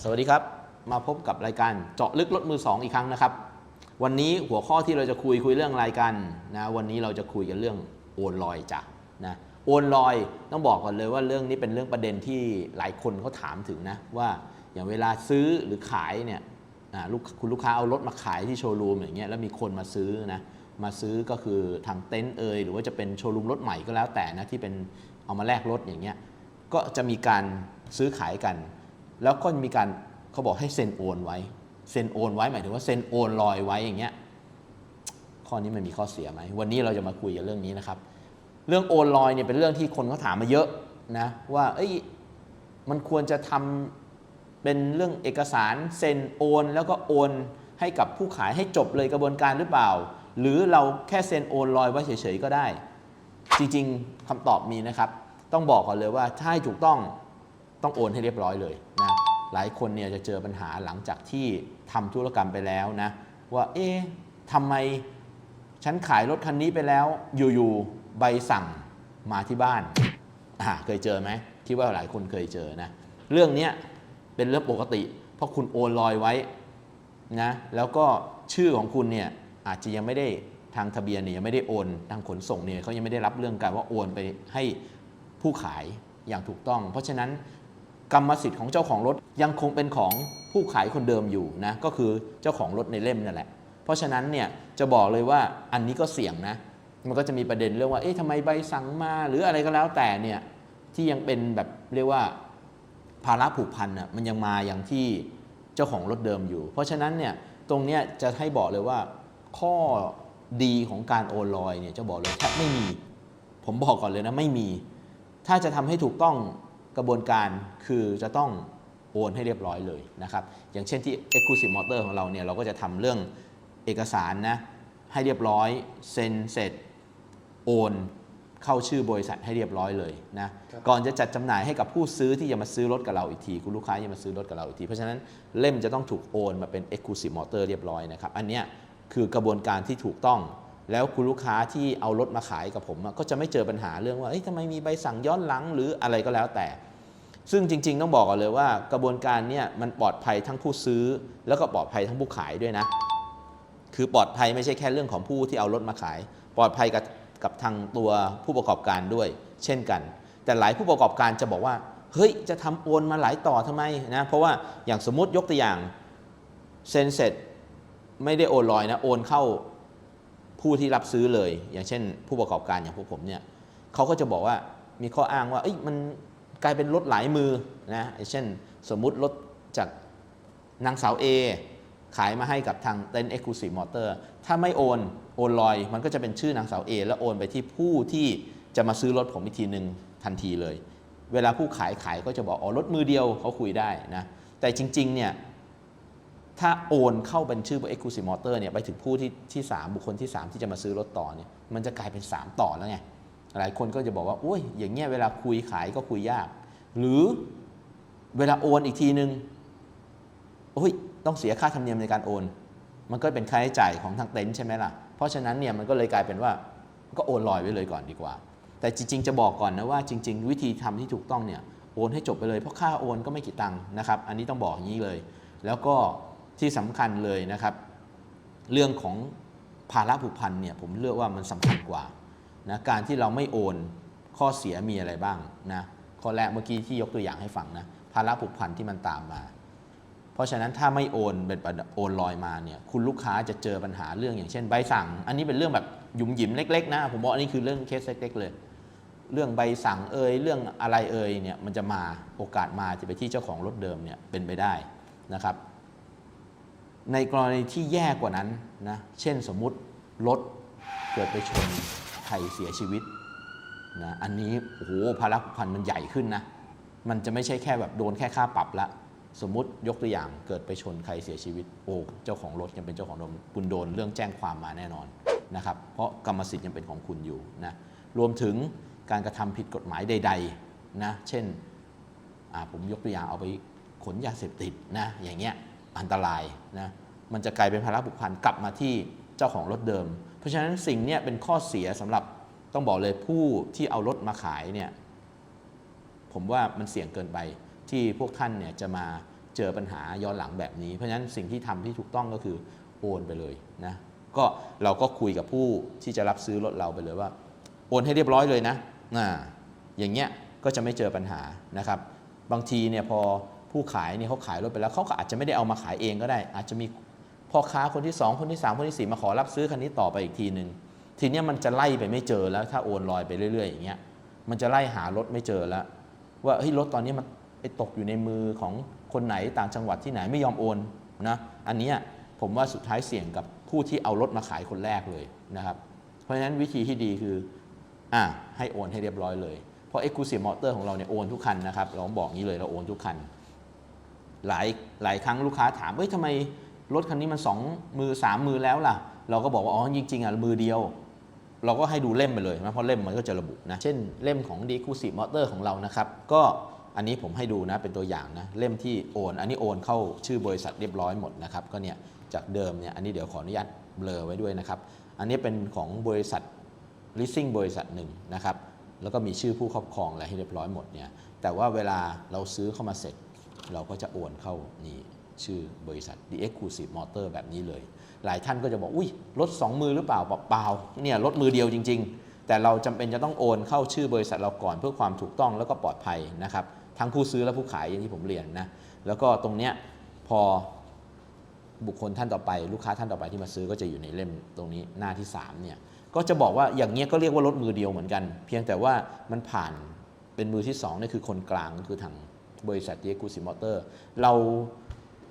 สวัสดีครับ มาพบกับรายการเจาะลึกรถมือ 2 อีกครั้งนะครับ วันนี้หัวข้อที่เราจะคุยคุยเรื่องอะไรกันนะวันนี้เราจะคุยกันเรื่องโอนลอยจ้ะนะโอนลอยต้องบอกก่อนเลยว่าเรื่องนี้เป็นเรื่องประเด็นที่หลายคนเขาถามถึงนะว่าอย่างเวลาซื้อหรือขายเนี่ยลูกคุณลูกค้าเอารถมาขายที่โชว์รูมอย่างเงี้ยแล้วมีคนมาซื้อนะมาซื้อก็คือทางเต็นท์เอยหรือว่าจะเป็นโชว์รูมรถใหม่ก็แล้วแต่นะที่เป็นเอามาแลกรถอย่างเงี้ยก็จะมีการซื้อขายกัน แล้วก็มีการเขาบอกให้เซ็นโอนไว้ เซ็นโอนไว้หมายถึงว่าเซ็นโอนลอยไว้อย่างเงี้ย ข้อนี้มันมีข้อเสียไหม วันนี้เราจะมาคุยกันเรื่องนี้นะครับ เรื่องโอนลอยเนี่ยเป็นเรื่องที่คนเขาถามมาเยอะนะว่า เอ้ย มันควรจะทำเป็นเรื่องเอกสารเซ็นโอน แล้วก็โอนให้กับผู้ขายให้จบเลยกระบวนการหรือเปล่า หรือเราแค่เซ็นโอนลอยไว้เฉยๆก็ได้ จริงๆคำตอบมีนะครับ ต้องบอกก่อนเลยว่าถ้าให้ถูกต้องต้องโอนให้เรียบร้อยเลยนะ หลายคนเนี่ยจะเจอปัญหาหลังจากที่ทำธุรกรรมไปแล้วนะ ว่าเอ๊ะทำไมฉันขายรถคันนี้ไปแล้ว อยู่ๆใบสั่งมาที่บ้านอ่าเคยเจอไหมที่ว่าหลายคนเคยเจอนะ เรื่องนี้เป็นเรื่องปกติ เพราะคุณโอนลอยไว้นะแล้วก็ชื่อของคุณเนี่ยอาจจะยังไม่ได้ทางทะเบียนเนี่ยยังไม่ได้โอนทางขนส่งเนี่ยเขายังไม่ได้รับเรื่องการว่าโอนไปให้ผู้ขายอย่างถูกต้อง เพราะฉะนั้น กรรมสิทธิ์ของเจ้าของรถยังคงเป็นของผู้ขายคนเดิมอยู่นะก็คือเจ้าของรถในเล่มนั่นแหละ เพราะฉะนั้นเนี่ยจะบอกเลยว่าอันนี้ก็เสี่ยงนะ มันก็จะมีประเด็นเรื่องว่าเอ๊ะทำไมใบสั่งมาหรืออะไรก็แล้วแต่เนี่ยที่ยังเป็นแบบเรียกว่าภาระผูกพันน่ะมันยังมาอย่างที่เจ้าของรถเดิมอยู่ เพราะฉะนั้นเนี่ยตรงเนี้ยจะให้บอกเลยว่าข้อดีของการโอนลอยเนี่ยจะบอกเลยแทบไม่มี ผมบอกก่อนเลยนะไม่มี ถ้าจะทำให้ถูกต้อง กระบวนการคือจะต้องโอนให้เรียบร้อยเลยนะครับ อย่างเช่นที่ Exclusive Motor ของเราเนี่ยเราก็จะทำเรื่องเอกสารนะให้เรียบร้อยเซ็นเสร็จโอนเข้าชื่อบริษัทให้เรียบร้อยเลยนะก่อนจะจัดจำหน่ายให้กับผู้ซื้อที่จะมาซื้อรถกับเราอีกที คุณลูกค้าจะมาซื้อรถกับเราอีกที เพราะฉะนั้นเล่มจะต้องถูกโอนมาเป็น Exclusive Motor เรียบร้อยนะครับ อันเนี้ยคือกระบวนการที่ถูกต้อง แล้วคุณลูกค้าที่เอารถมาขายกับผมอะก็จะไม่เจอปัญหาเรื่องว่าเอ้ยทำไมมีใบสั่งย้อนหลังหรืออะไรก็แล้วแต่ ซึ่งจริง ๆ ต้องบอกก่อนเลยว่ากระบวนการเนี่ยมันปลอดภัยทั้งผู้ซื้อ แล้วก็ปลอดภัยทั้งผู้ขายด้วยนะ คือปลอดภัยไม่ใช่แค่เรื่องของผู้ที่เอารถมาขาย ปลอดภัยกับกับทางตัวผู้ประกอบการด้วย เช่นกัน แต่หลายผู้ประกอบการจะบอกว่าเฮ้ยจะทำโอนมาหลายต่อทำไมนะเพราะว่าอย่างสมมติยกตัวอย่างเซ็นเสร็จไม่ได้โอนลอยนะโอนเข้าผู้ที่รับซื้อเลย อย่างเช่น ผู้ประกอบการอย่างพวกผมเนี่ยเขาก็จะบอกว่ามีข้ออ้างว่าเอ้ยมัน กลายเป็นรถหลายมือนะเช่นสมมุติรถจากนางสาว A ขายมาให้กับทางเต็นท์ Exclusive Motor ถ้าไม่โอนโอนลอย มันก็จะเป็นชื่อนางสาว A แล้วโอนไปที่ผู้ที่จะมาซื้อรถผมอีกทีหนึ่งทันทีเลย เวลาผู้ขายขายก็จะบอกอ๋อรถมือเดียวเขาคุยได้นะแต่จริงๆเนี่ยถ้าโอนเข้าเป็นชื่อ Exclusive Motor เนี่ยไปถึงผู้ที่ที่สามบุคคลที่ 3 ที่จะมาซื้อรถต่อเนี่ยมันจะกลายเป็น 3 ต่อแล้วไง หลายคนก็จะบอกว่าโอ้ยอย่างเงี้ยเวลาคุยขายก็คุยยาก หรือเวลาโอนอีกทีนึงโอ้ยต้องเสียค่าธรรมเนียมในการโอน มันก็เป็นค่าใช้จ่ายของทางเต็นท์ใช่ไหมล่ะ เพราะฉะนั้นเนี่ยมันก็เลยกลายเป็นว่าก็โอนลอยไว้เลยก่อนดีกว่า แต่จริง ๆ จะบอกก่อนนะว่าจริง ๆ วิธีทำที่ถูกต้องเนี่ยโอนให้จบไปเลยเพราะค่าโอนก็ไม่กี่ตังค์นะครับ อันนี้ต้องบอกอย่างนี้เลย แล้วก็ที่สำคัญเลยนะครับ เรื่องของภาระผูกพันเนี่ยผมเลือกว่ามันสำคัญกว่า นะการที่เราไม่โอนข้อเสียมีอะไรบ้างนะข้อแรกเมื่อกี้ที่ยกตัวอย่างให้ฟังนะภาระผูกพันที่มันตามมา เพราะฉะนั้นถ้าไม่โอนเป็นโอนลอยมาเนี่ยคุณลูกค้าจะเจอปัญหาเรื่องอย่างเช่นใบสั่ง อันนี้เป็นเรื่องแบบหยุมหยิมเล็ก ๆ นะผมบอกอันนี้คือเรื่องเคสเล็กๆเลย เรื่องใบสั่งเอ่ยเรื่องอะไรเอ่ยเนี่ยมันจะมาโอกาสมาจะไปที่เจ้าของรถเดิมเนี่ยเป็นไปได้นะครับ ในกรณีที่แย่กว่านั้นนะเช่นสมมุติรถเกิดไปชน ใครเสียชีวิตนะอันนี้โอ้โหภาระผูกพันมันใหญ่ขึ้นนะ มันจะไม่ใช่แค่แบบโดนแค่ค่าปรับละ สมมติยกตัวอย่างเกิดไปชนใครเสียชีวิต โอ้เจ้าของรถยังเป็นเจ้าของรถคุณโดนเรื่องแจ้งความมาแน่นอนนะครับ เพราะกรรมสิทธิ์ยังเป็นของคุณอยู่นะรวมถึงการกระทำผิดกฎหมายใด ๆนะเช่นผมยกตัวอย่างเอาไปขนยาเสพติดนะอย่างเงี้ยอันตรายนะมันจะกลายเป็นภาระผูกพันกลับมาที่เจ้าของรถเดิม เพราะฉะนั้นสิ่งนี้เป็นข้อเสียสำหรับต้องบอกเลยผู้ที่เอารถมาขายเนี่ยผมว่ามันเสี่ยงเกินไปที่พวกท่านเนี่ยจะมาเจอปัญหาย้อนหลังแบบนี้ เพราะฉะนั้นสิ่งที่ทำที่ถูกต้องก็คือโอนไปเลยนะก็เราก็คุยกับผู้ที่จะรับซื้อรถเราไปเลยว่า โอนให้เรียบร้อยเลยนะอ่าอย่างเงี้ยก็จะไม่เจอปัญหานะครับ บางทีเนี่ยพอผู้ขายเนี่ยเขาขายรถไปแล้วเขาก็อาจจะไม่ได้เอามาขายเองก็ได้ อาจจะมี พ่อค้าคนที่ 2 คนที่ 3 คนที่ 4 มาขอรับซื้อคันนี้ต่อไปอีกทีหนึ่งทีนี้มันจะไล่ไปไม่เจอแล้วถ้าโอนลอยไปเรื่อยๆอย่างเงี้ยมันจะไล่หารถไม่เจอแล้ว ว่าเฮ้ยรถตอนนี้มันไปตกอยู่ในมือของคนไหนต่างจังหวัดที่ไหนไม่ยอมโอนนะอันนี้ผมว่าสุดท้ายเสี่ยงกับผู้ที่เอารถมาขายคนแรกเลยนะครับ เพราะฉะนั้นวิธีที่ดีคืออ่าให้โอนให้เรียบร้อยเลยเพราะ Exclusive Motor ของเราเนี่ยโอนทุกคันนะครับเราบอกงี้เลยเราโอนทุกคันหลายหลายครั้งลูกค้าถามเฮ้ยทำไม รถคันนี้มันสองมือสามมือแล้วล่ะ เราก็บอกว่าอ๋อจริงๆอะมือเดียว เราก็ให้ดูเล่มไปเลยนะเพราะเล่มมันก็จะระบุนะ เช่นเล่มของ d e c u s i v e Motor ของเรานะครับ ก็อันนี้ผมให้ดูนะเป็นตัวอย่างนะเล่มที่โอน อันนี้โอนเข้าชื่อบริษัทเรียบร้อยหมดนะครับก็เนี่ยจากเดิมเนี่ยอันนี้เดี๋ยวขออนุญาตเบลอไว้ด้วยนะครับ อันนี้เป็นของบริษัท leasing บริษัทหนึ่งนะครับแล้วก็มีชื่อผู้ครอบครองอะไรให้เรียบร้อยหมดเนี่ยแต่ว่าเวลาเราซื้อเข้ามาเสร็จ เราก็จะโอนเข้านี่ ชื่อบริษัท The Exclusive Motor แบบนี้เลย หลายท่านก็จะบอก อุ้ยรถสองมือหรือเปล่าเปล่าเนี่ยรถมือเดียวจริง ๆ แต่เราจำเป็นจะต้องโอนเข้าชื่อบริษัทเราก่อนเพื่อความถูกต้องแล้วก็ปลอดภัยนะครับ ทั้งผู้ซื้อและผู้ขายอย่างที่ผมเรียนนะ แล้วก็ตรงเนี้ยพอบุคคลท่านต่อไปลูกค้าท่านต่อไปที่มาซื้อก็จะอยู่ในเล่มตรงนี้หน้าที่3เนี่ยก็จะบอกว่าอย่างเงี้ยก็เรียกว่ารถมือเดียวเหมือนกัน เพียงแต่ว่ามันผ่านเป็นมือที่2นี่คือคนกลางคือทางบริษัทเยกูซิมอเตอร์ เรา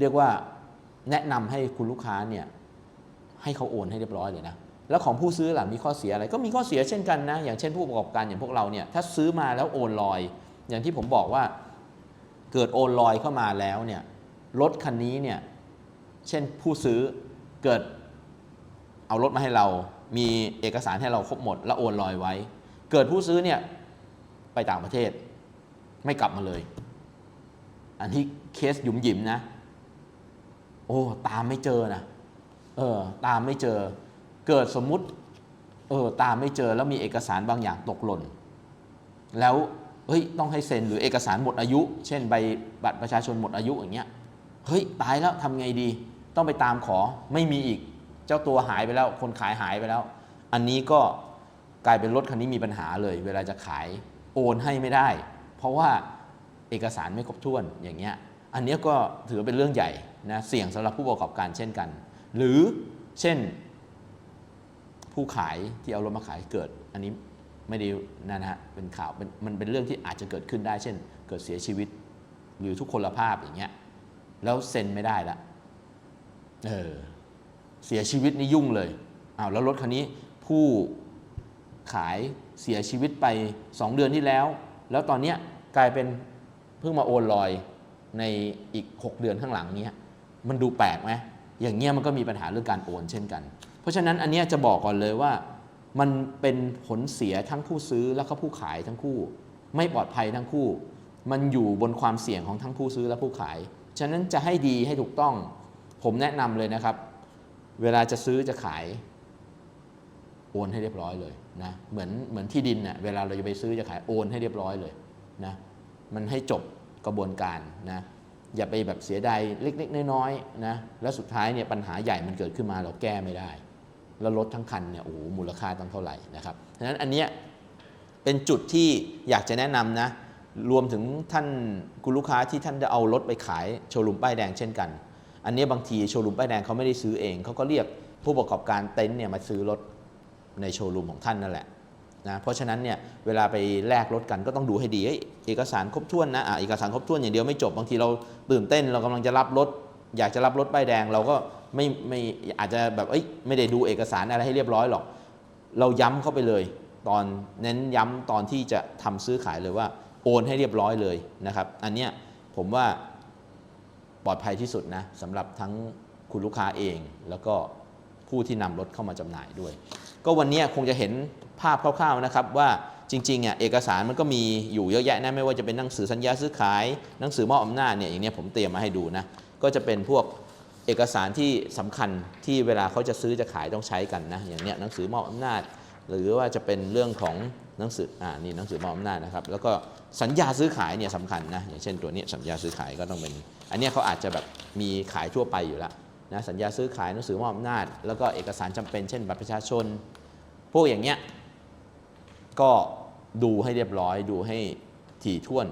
เรียกว่าแนะนำให้คุณลูกค้าเนี่ยให้เขาโอนให้เรียบร้อยเลยนะแล้วของผู้ซื้อหล่ะมีข้อเสียอะไรก็มีข้อเสียเช่นกันนะ อย่างเช่นผู้ประกอบการอย่างพวกเราเนี่ยถ้าซื้อมาแล้วโอนลอย อย่างที่ผมบอกว่าเกิดโอนลอยเข้ามาแล้วเนี่ยรถคันนี้เนี่ยเช่นผู้ซื้อเกิดเอารถมาให้เรา มีเอกสารให้เราครบหมด แล้วโอนลอยไว้ เกิดผู้ซื้อเนี่ยไปต่างประเทศไม่กลับมาเลย อันที่เคสหยุมหยิมนะ โอ้ตามไม่เจอนะเออตามไม่เจอ เกิดสมมุติเออตามไม่เจอแล้วมีเอกสารบางอย่างตกหล่น แล้วเฮ้ยต้องให้เซ็นหรือเอกสารหมดอายุ เช่นใบบัตรประชาชนหมดอายุอย่างเงี้ยเฮ้ยตายแล้วทำไงดี ต้องไปตามขอไม่มีอีก เจ้าตัวหายไปแล้ว คนขายหายไปแล้ว อันนี้ก็กลายเป็นรถคันนี้มีปัญหาเลย เวลาจะขายโอนให้ไม่ได้ เพราะว่าเอกสารไม่ครบถ้วนอย่างเงี้ยอันนี้ก็ถือเป็นเรื่องใหญ่ นะเสี่ยงสำหรับผู้ประกอบการเช่นกัน หรือเช่น ผู้ขายที่เอารถมาขายเกิด อันนี้ไม่ได้นะฮะเป็นข่าวมันเป็นเรื่องที่อาจจะเกิดขึ้นได้ เช่น เกิดเสียชีวิต หรือทุกคนละภาพอย่างเงี้ยแล้วเซ็นไม่ได้ละเออเสียชีวิตนี่ยุ่งเลยอ้าวแล้วรถคันนี้ผู้ขายเสียชีวิตไป 2 เดือนที่แล้ว แล้วตอนเนี้ยกลายเป็นเพิ่งมาโอนลอยในอีก 6 เดือนข้างหลังเนี้ย มันดูแปลกไหมอย่างเงี้ยมันก็มีปัญหาเรื่องการโอนเช่นกัน เพราะฉะนั้นอันเนี้ยจะบอกก่อนเลยว่า มันเป็นผลเสียทั้งผู้ซื้อและก็ผู้ขายทั้งคู่ ไม่ปลอดภัยทั้งคู่ มันอยู่บนความเสี่ยงของทั้งผู้ซื้อและผู้ขาย ฉะนั้นจะให้ดีให้ถูกต้อง ผมแนะนำเลยนะครับ เวลาจะซื้อจะขาย โอนให้เรียบร้อยเลยนะเหมือนเหมือนที่ดินเนะ่ยเวลาเราจะไปซื้อจะขายโอนให้เรียบร้อยเลยนะมันให้จบกระบวนการนะ อย่าไปแบบเสียดายเล็ก ๆ น้อยๆนะแล้วสุดท้ายเนี่ยปัญหาใหญ่มันเกิดขึ้นมาเราแก้ไม่ได้ แล้วรถทั้งคันเนี่ยโอ้โหมูลค่าตั้งเท่าไหร่นะครับฉะนั้นอันเนี้ยเป็นจุดที่อยากจะแนะนำนะรวมถึงท่านคุณลูกค้าที่ท่านจะเอารถไปขายโชว์รูมป้ายแดงเช่นกัน อันนี้บางทีโชว์รูมป้ายแดงเขาไม่ได้ซื้อเองเขาก็เรียกผู้ประกอบการเต็นท์เนี่ยมาซื้อรถในโชว์รูมของท่านนั่นแหละ นะเพราะฉะนั้นเนี่ยเวลาไปแลกรถกันก็ต้องดูให้ดีเอกสารครบถ้วนนะอะเอกสารครบถ้วนอย่างเดียวไม่จบบางทีเราตื่นเต้นเรากำลังจะรับรถ อยากจะรับรถป้ายแดง เราก็ไม่ไม่อาจจะแบบเอ้ยไม่ได้ดูเอกสารอะไรให้เรียบร้อยหรอก เราย้ำเข้าไปเลย ตอนเน้นย้ำตอนที่จะทำซื้อขายเลยว่าโอนให้เรียบร้อยเลยนะครับอันเนี้ยผมว่าปลอดภัยที่สุดนะสำหรับทั้งคุณลูกค้าเอง แล้วก็ผู้ที่นำรถเข้ามาจำหน่ายด้วย ก็วันนี้คงจะเห็นภาพคร่าวๆนะครับว่าจริงๆอะเอกสารมันก็มีอยู่เยอะแยะนะไม่ว่าจะเป็นหนังสือสัญญาซื้อขายหนังสือมอบอำนาจเนี่ยอย่างนี้ผมเตรียมมาให้ดูนะก็จะเป็นพวกเอกสารที่สำคัญที่เวลาเขาจะซื้อจะขายต้องใช้กันนะอย่างเนี้ยหนังสือมอบอำนาจ หรือว่าจะเป็นเรื่องของหนังสืออ่านี่หนังสือมอบอำนาจนะครับแล้วก็สัญญาซื้อขายเนี่ยสำคัญนะอย่างเช่นตัวนี้สัญญาซื้อขายก็ต้องเป็น อันนี้เขาอาจจะแบบมีขายทั่วไปอยู่แล้วนะสัญญาซื้อขายหนังสือมอบอำนาจ แล้วก็เอกสารจำเป็นเช่นบัตรประชาชน วกอย่างเงี้ยก็ดูให้เรียบร้อยดูให้ถี่ถ้วน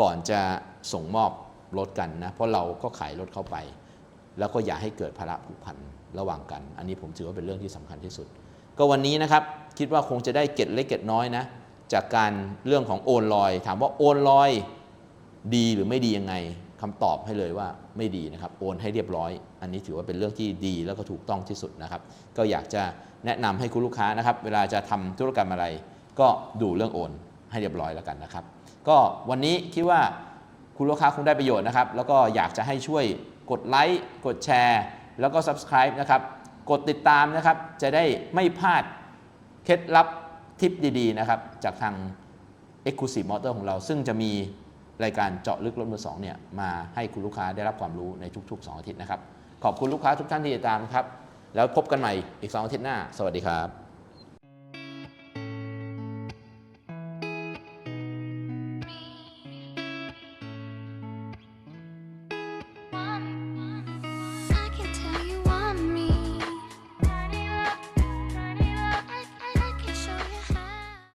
ก่อนจะส่งมอบรถกันนะ เพราะเราก็ขายรถเข้าไป แล้วก็อย่าให้เกิดภาระผูกพันระหว่างกัน อันนี้ผมถือว่าเป็นเรื่องที่สำคัญที่สุด ก็วันนี้นะครับคิดว่าคงจะได้เก็ดเล็กเก็ดน้อยนะ จากการเรื่องของโอนลอย ถามว่าโอนลอยดีหรือไม่ดียังไงคำตอบให้เลยว่าไม่ดีนะครับ โอนให้เรียบร้อย อันนี้ถือว่าเป็นเรื่องที่ดีแล้วก็ถูกต้องที่สุดนะครับ ก็อยากจะแนะนำให้คุณลูกค้านะครับ เวลาจะทำธุรกรรมอะไร ก็ดูเรื่องโอนให้เรียบร้อยแล้วกันนะครับ ก็วันนี้คิดว่าคุณลูกค้าคงได้ประโยชน์นะครับ แล้วก็อยากจะให้ช่วยกดไลค์กดแชร์ แล้วก็ Subscribe นะครับ กดติดตามนะครับ จะได้ไม่พลาดเคล็ดลับทิปดีๆนะครับ จากทาง Exclusive Motor ของเรา ซึ่งจะมีรายการเจาะลึกรถมือสองเนี่ยมาให้คุณลูกค้าได้รับความรู้ในทุกๆ 2 อาทิตย์นะครับ ขอบคุณลูกค้าทุกท่านที่ติดตามครับ แล้วพบกันใหม่อีก2อาทิตย์หน้า สวัสดีครับ